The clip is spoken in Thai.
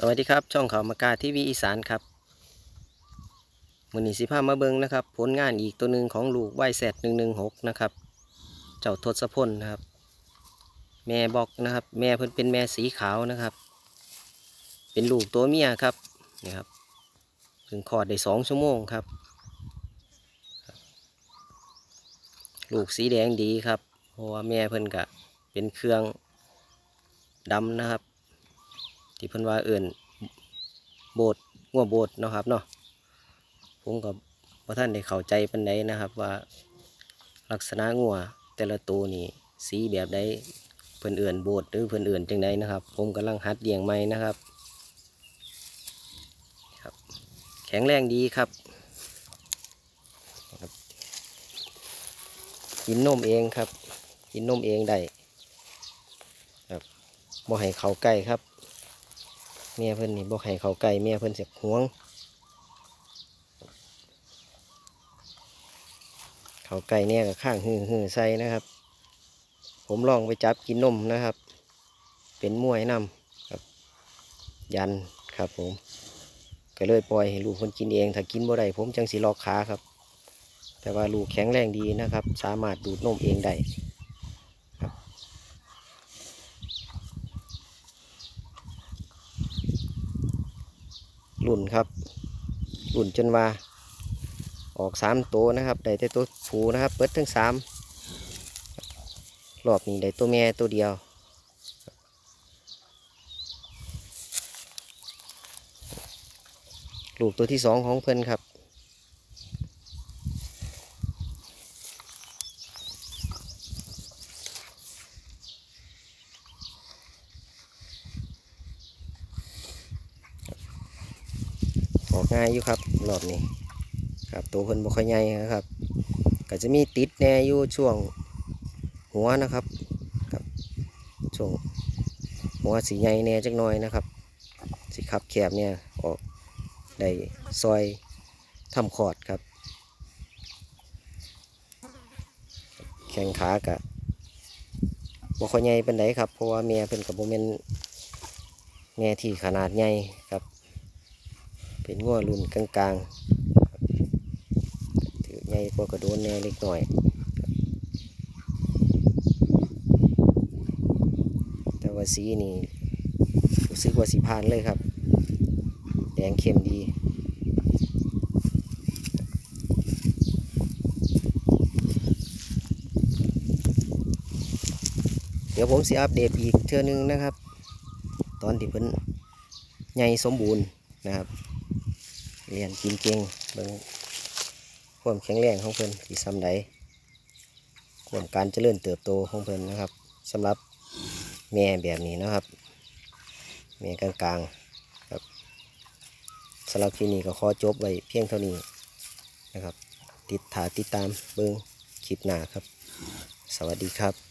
สวัสดีครับ ช่องข่าวมากาทีวีอีสานครับมือนีสิพามาเบิงนะครับ ผลงานอีกตัวหนึ่งของลูกไวแซดหนึ่งหนึ่งหกนะครับ เจ้าทศพลนะครับ แม่บอกนะครับ แม่เพิ่นเป็นแม่สีขาวนะครับ เป็นลูกตัวเมียครับนี่ครับถึงคลอดได้สองชั่วโมงครับ ลูกสีแดงดีครับเพราะว่าแม่เพิ่นกะเป็นเครื่องดำนะครับ ที่เพิ่นว่าเอื่นโบดงัวโบดเนาะครับเนาะผมกับพระท่านได้เข้าใจปันใดนะครับว่าลักษณะงัวแต่ละตัวนี่สีแบบใดเพิ่นเอื่นโบดหรือเพิ่นเอื่นจังใดนะครับ ผมกำลังหัดเลี้ยงใหม่นะครับครับ แข็งแรงดีครับครับกินนมเองครับ กินนมเองได้ครับบ่ให้เขาใกล้ครับ เมียเพิ่นนี่บ่ให้เขาไก่เมียเพิ่นเสียห่วง เขาไก่เนี่ยกับข้างหือหือใส่นะครับ ผมลองไปจับกินนมนะครับ เป็นมวยนำครับ ยันครับผม ก็เลยปล่อยให้ลูกคนกินเอง ถ้ากินบ่ได้ผมจังสีลอกขาครับ แต่ว่าลูกแข็งแรงดีนะครับ สามารถดูดนมเองได้ รุ่นครับรุ่นจนว่า ออกสามตัวนะครับได้แต่ตัวผูนะครับเปิดทั้งสามรอบนี้ได้ตัวแม่ตัวเดียวลูกตัวที่สองของเพิ่นครับ ออกง่ายอยู่ครับรอบนี้ครับตัวเพิ่นบ่ค่อยใหญ่นะครับ ก็จะมีติดแน่อยู่ช่วงหัวนะครับครับช่วงหัวสีใหญ่แน่จักหน่อยนะครับสีขับแคบเนี่ยออกได้ซอยทำขอดครับ แข้งขากะบ่ค่อยใหญ่เป็นไดครับเพราะว่าแม่เพิ่นกับโมเมนแม่ที่ขนาดใหญ่ครับ เป็นง้อรุ่นกลางๆถือใหญ่กว่ากระโดนแหน่เล็กน้อยแต่ว่าสีนี่รู้สึกว่าสีพานเลยครับ แดงเข้มดีเดี๋ยวผมสิอัปเดตอีกเทื่อนึงนะครับ ตอนที่เพิ่นใหญ่สมบูรณ์นะครับ เรียนกินเก่งเบิ่งความแข็งแรงของเพิ่นที่ซ้ำใดความการเจริญเติบโตของเพิ่นนะครับสำหรับแม่แบบนี้นะครับแม่กลางๆครับสำหรับคลิปนี้ก็ขอจบไว้เพียงเท่านี้นะครับ ติดถาติดตามเบิ่งคลิปหน้าครับ สวัสดีครับ